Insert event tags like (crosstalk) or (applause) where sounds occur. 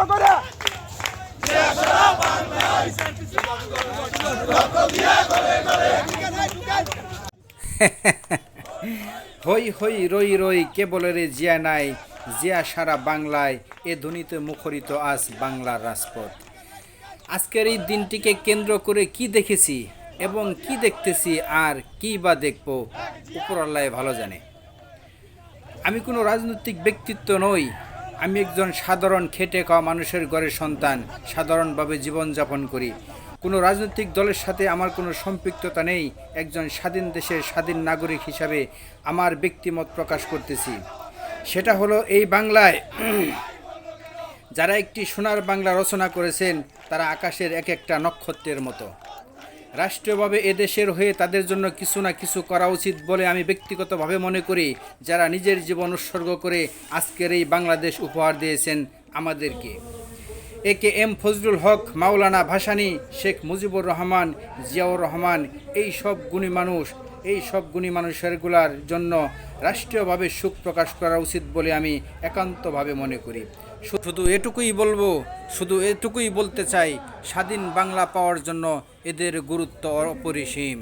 (laughs) হই হই, রই রই কে বলে রে জিয়া নাই, জিয়া সারা বাংলায়, এ ধ্বনিতে মুখরিত আজ বাংলার রাজপথ। আজকের এই দিনটিকে কেন্দ্র করে কি দেখেছি এবং কি দেখতেছি আর কি বা দেখব উপরাল্লায় ভালো জানে। আমি কোনো রাজনৈতিক ব্যক্তিত্ব নই আমি একজন সাধারণ খেটে খাওয়া মানুষের ঘরের সন্তান, সাধারণভাবে জীবনযাপন করি। কোনো রাজনৈতিক দলের সাথে আমার কোনো সম্পৃক্ততা নেই, একজন স্বাধীন দেশের স্বাধীন নাগরিক হিসাবে আমার ব্যক্তিমত প্রকাশ করতেছি। সেটা হলো এই বাংলায় যারা একটি সোনার বাংলা রচনা করেছেন, তারা আকাশের এক একটা নক্ষত্রের মতো। রাষ্ট্রীয়ভাবে এদেশের হয়ে তাদের জন্য কিছু না কিছু করা উচিত বলে আমি ব্যক্তিগতভাবে মনে করি। যারা নিজের জীবন উৎসর্গ করে আজকের এই বাংলাদেশ উপহার দিয়েছেন আমাদেরকে। A K M Fazlul Huq, Maulana Bhasani, Sheikh Mujibur Rahman, Ziaur Rahman, এই সব গুণী মানুষ, এই সব গুণী মানুষেরগুলার জন্য রাষ্ট্রীয়ভাবে সুখ প্রকাশ করা উচিত বলে আমি একান্তভাবে মনে করি। শুধু এটুকুই বলব শুধু এটুকুই বলতে চাই স্বাধীন বাংলা পাওয়ার জন্য এদের গুরুত্ব অপরিসীম।